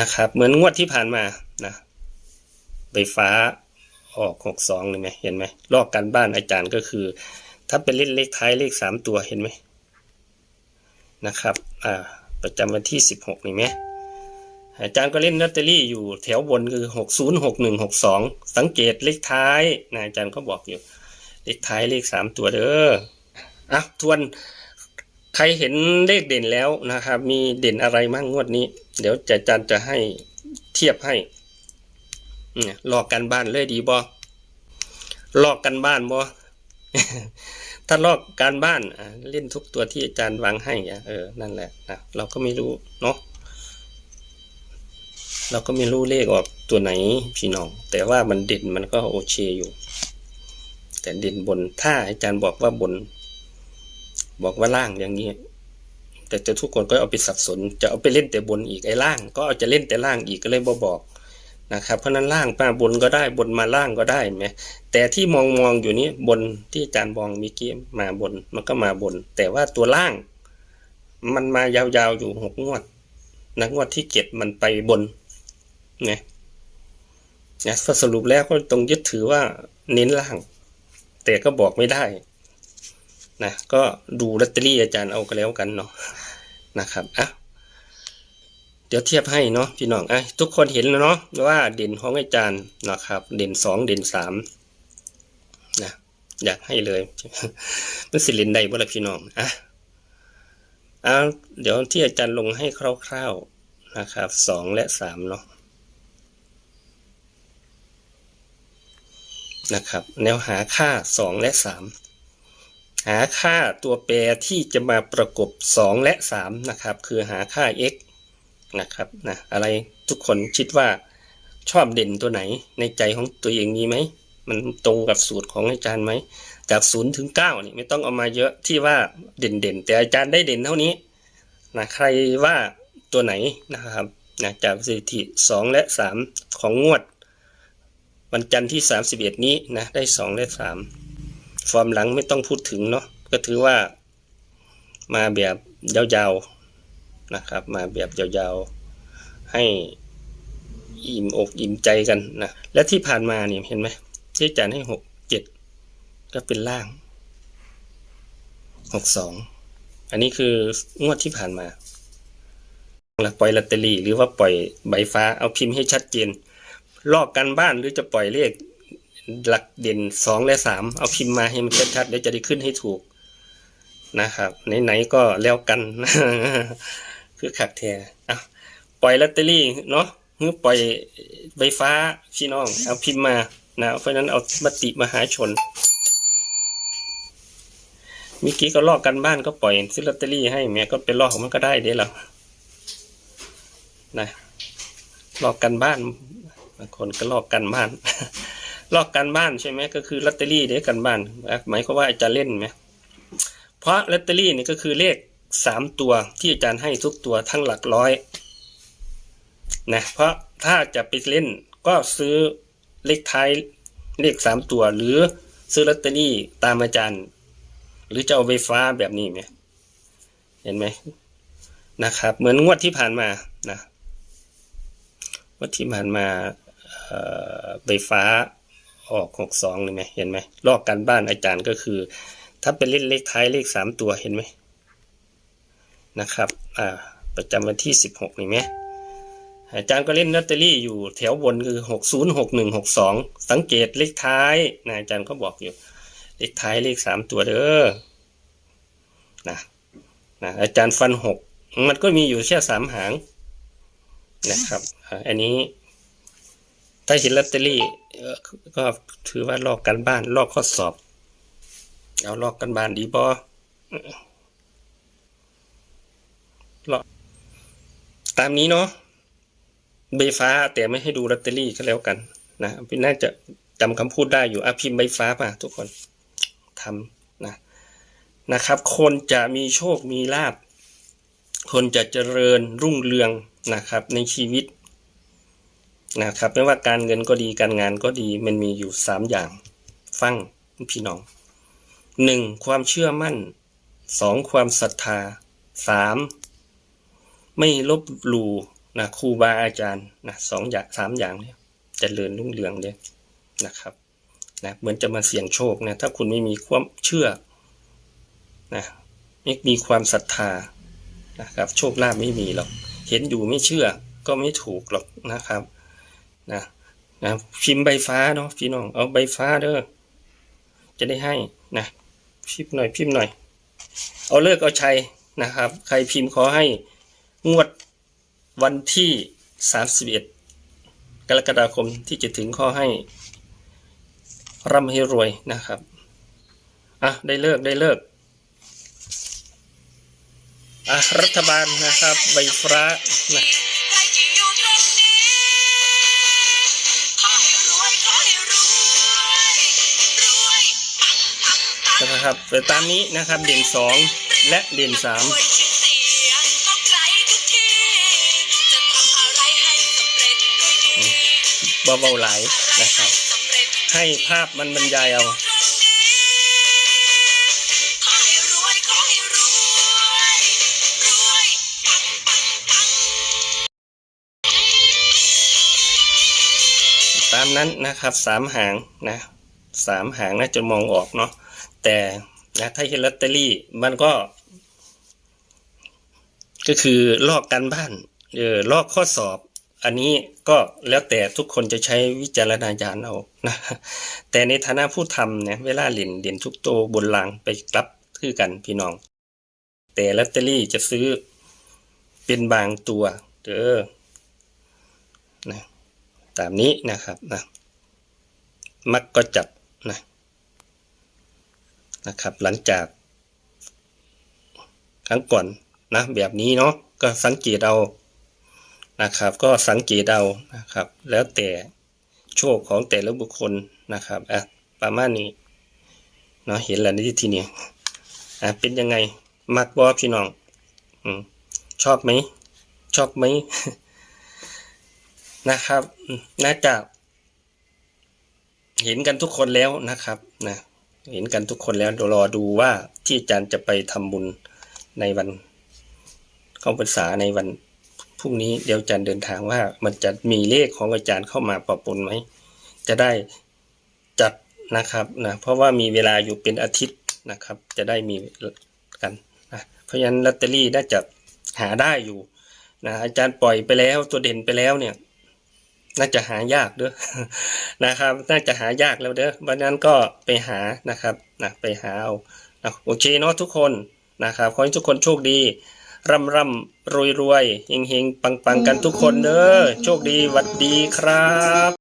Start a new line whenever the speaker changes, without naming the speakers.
นะครับ เหมือนงวดที่ผ่านมานะไฟฟ้าออกหกสองเลยไหมเห็นไหมลอกการบ้านอาจารย์ก็คือ ถ้าเป็นเลขเลขท้ายเลขสามตัวเห็นไหมนะครับ อ่า ประจำวันที่สิบหกนี่ไหมอาจารย์ก็เล่นลอตเตอรี่อยู่แถวบนคือหกศูนย์หกหนึ่งหกสองสังเกตเลขท้ายนะอาจารย์ก็บอกอยู่ เลขท้ายเลขสามตัวเด้ออะทวน ใครเห็นเลขเด่นแล้วนะครับ มีเด่นอะไรมั่งงวดนี้ เดี๋ยวจะอาจารย์จะให้เทียบให้เนี่ยลอกกันบ้านเลยดีบอลอกกันบ้านบอถ้าลอกการบ้านเล่นทุกตัวที่อาจารย์วางให้อะเออนั่นแหละนะเราก็ไม่รู้เนาะเราก็ไม่รู้เลขออกตัวไหนพี่น้อง แต่ว่ามันเด่นมันก็โอเคอยู่ แต่เด่นบนถ้าอาจารย์บอกว่าบน บอกว่าล่างอย่างนี้ แต่จะทุกคนก็เอาไปสับสน จะเอาไปเล่นแต่บนอีกไอ้ล่าง ก็เอาจะเล่นแต่ล่างอีกก็เลยบ่บอกนะครับ เพราะนั้นล่างมาบนก็ได้บนมาล่างก็ได้ไหมแต่ที่มองมองอยู่นี้บนที่อาจารย์มองมีเกมมาบนมันก็มาบน แต่ว่าตัวล่าง มันมายาวๆอยู่หกงวดนะงวดที่เจ็ดมันไปบนไงนะสรุปแล้วก็ต้องยึดถือว่าเน้นล่าง แต่ก็บอกไม่ได้ นะก็ดูลอตเตอรี่อาจารย์เอาก็แล้วกันเนาะนะครับอะเดี๋ยวเทียบให้เนาะพี่น้องอะทุกคนเห็นแล้วเนาะว่าเด่นของอาจารย์นะครับ เด่นสองเด่นสามนะอยากให้เลยมันสิเล่นได้บ่ละพี่น้องอะเอาเดี๋ยวที่อาจารย์ลงให้คร่าวๆนะครับสองและสามเนาะนะครับ แนวหาค่าสองและสาม หาค่าตัวแปรที่จะมาประกบ 2 และ 3 นะครับ คือหาค่า x นะครับนะอะไรทุกคนคิดว่าชอบเด่นตัวไหนในใจของตัวเองมีไหม มันตรงกับสูตรของอาจารย์ไหม จาก0ถึง9นี่ไม่ต้องเอามาเยอะที่ว่าเด่นเด่นๆแต่อาจารย์ได้เด่นเท่านี้นะใครว่าตัวไหนนะครับนะจากสถิติ 2 และ 3 ของงวด วันจันทร์ที่ 31 นี้นะได้ 2 และ 3 ฟอร์มหลังไม่ต้องพูดถึงเนาะก็ถือว่า มาแบบยาวๆนะครับ มาแบบยาวๆ ให้อิ่มอกอิ่มใจกันนะและที่ผ่านมาเนี่ยเห็นไหมที่อาจายให้หกเจ็ดก็เป็นล่างหกสองอันนี้คืองวดที่ผ่านมาปล่อยลอตเตอรี่หรือว่าปล่อยใบฟ้าเอาพิมพ์ให้ชัดเจนลอกกันบ้านหรือจะปล่อยเลข หลักเด่นสองและสามเอาพิมพ์มาให้มันชัดๆเดี๋ยวจะได้ขึ้นให้ถูกนะครับไหนๆก็แล้วกัน คือขัดแท้อะปล่อยลอตเตอรี่เนาะหรือปล่อยใบฟ้าพี่น้อง เอาพิมพ์มานะเพราะนั้นเอามติมหาชนมื่อกี้ก็ลอกกันบ้านก็ปล่อยซื้อลอตเตอรี่ให้แม่ก็เป็นลอกของมันก็ได้เด้หรอนะลอกกันบ้านบางคนก็ลอกกันบ้าน ลอกกันบ้านใช่ไหมก็คือลอตเตอรี่เด็กันบ้านหมายความว่าอาจารย์เล่นไหมเพราะลอตเตอรี่นี่ก็คือเลขสามตัวที่อาจารย์ให้ทุกตัวทั้งหลักร้อยนะเพราะถ้าจะไปเล่นก็ซื้อเลขท้ายเลขสามตัว หรือซื้อลอตเตอรี่ตามอาจารย์ หรือจะเอาไฟฟ้าแบบนี้ไหมเห็นไหมนะครับ เหมือนงวดที่ผ่านมานะงวดที่ผ่านมาไฟฟ้า ออกหกสองเลยไหมเห็นไหมลอกกันบ้านอาจารย์ก็คือ ถ้าเป็นเลขเลขท้ายเลขสามตัวเห็นไหมนะครับ อ่า ประจำวันที่สิบหกนี่ไหมอาจารย์ก็เล่นลอตเตอรี่อยู่แถวบนคือหกศูนย์หกหนึ่งหกสองสังเกตเลขท้ายนะอาจารย์ก็บอกอยู่ เลขท้ายเลขสามตัวเด้อนะนะอาจารย์ฟันหกมันก็มีอยู่แค่สามหางนะครับ อันนี้ ถ้าเห็นลอตเตอรี่ก็ถือว่าลอกกันบ้านลอกข้อสอบ เอาลอกกันบ้านดีบอลอกตามนี้เนาะใบฟ้าแต่ไม่ให้ดูลอตเตอรี่ก็แล้วกัน นะพี่น่าจะจำคำพูดได้อยู่อาพิมพ์ใบฟ้ามาทุกคนทำนะนะครับ คนจะมีโชคมีลาบคนจะเจริญรุ่งเรืองนะครับ ในชีวิต นะครับไม่ว่าการเงินก็ดีการงานก็ดีมันมีอยู่สามอย่าง ฟังพี่น้องหนึ่งความเชื่อมั่นสองความศรัทธาสามไม่ลบหลู่นะครูบาอาจารย์นะสองอย่างสามอย่างเนี่ยจเจริญรุ่งเรืองเลยนะครับนะเหมือนจะมาเสี่ยงโชคนะถ้าคุณไม่มีความเชื่อนะไม่มีความศรัทธานะครับ โชคลาภไม่มีหรอก เห็นอยู่ไม่เชื่อก็ไม่ถูกหรอกนะครับ นะนะพิมพ์ใบฟ้าเนาะพี่น้องเอาใบฟ้าเด้อจะได้ให้นะพิมพ์หน่อยพิมพ์หน่อย เอาเลิกเอาชัยนะครับ ใครพิมพ์ขอให้งวดวันที่ 31 กรกฎาคมที่จะถึงขอให้ร่ำให้รวยนะครับอะได้เลิกได้เลิกอะรัฐบาลนะครับใบฟ้านะ
ครั
บตามนี้นะครับเด่น 2 และเด่น
3เบา
ๆหลายนะครับ ให้ภาพมันบรรยายเอา
ตา
มนั้นนะครับสามหางนะสามหางนะจนมองออกเนาะ แต่นะถ้าเห็นลอตเตอรี่มันก็ ก็คือลอกกันบ้านเออลอกข้อสอบ อันนี้ก็แล้วแต่ทุกคนจะใช้วิจารณญาณเอานะแต่ในฐานะผู้ทำเนี่ยเวลาเล่นเล่นทุกโตวบนลางไปกลับคือกันพี่น้อง แต่ลอตเตอรี่จะซื้อเป็นบางตัวเด้อนะตามนี้นะครับนะมักก็จัดนะ นะครับ หลังจาก ครั้งก่อนนะแบบนี้เนาะก็สังเกตเอานะครับ ก็สังเกตเอานะครับ แล้วแต่โชคของแต่ละบุคคลนะครับอะประมาณนี้เนาะเห็นแล้วในที่นี้อะเป็นยังไงมักบอพี่น้องอชอบไหมชอบไหมนะครับน่าจะเห็นกันทุกคนแล้วนะครับนะ เห็นกันทุกคนแล้วเดี๋ยวรอดูว่าที่อาจารย์จะไปทำบุญในวันเข้าพรรษาในวันพรุ่งนี้เดี๋ยวอาจารย์เดินทางว่ามันจะมีเลขของอาจารย์เข้ามาปะปนไหมจะได้จัดนะครับนะเพราะว่ามีเวลาอยู่เป็นอาทิตย์นะครับ จะได้มีกันนะเพราะฉะนั้นลอตเตอรี่น่าจะหาได้อยู่นะอาจารย์ปล่อยไปแล้วตัวเด่นไปแล้วเนี่ย น่าจะหายากเด้อนะครับ น่าจะหายากแล้วเด้อวันนั้นก็ไปหานะครับนะไปหาเอาโอเคเนาะทุกคนนะครับขอให้ทุกคนโชคดี ร่ำร่ำรวยรวยเฮงเฮงปังปังกันทุกคนเด้อโชคดีหวัดดีครับ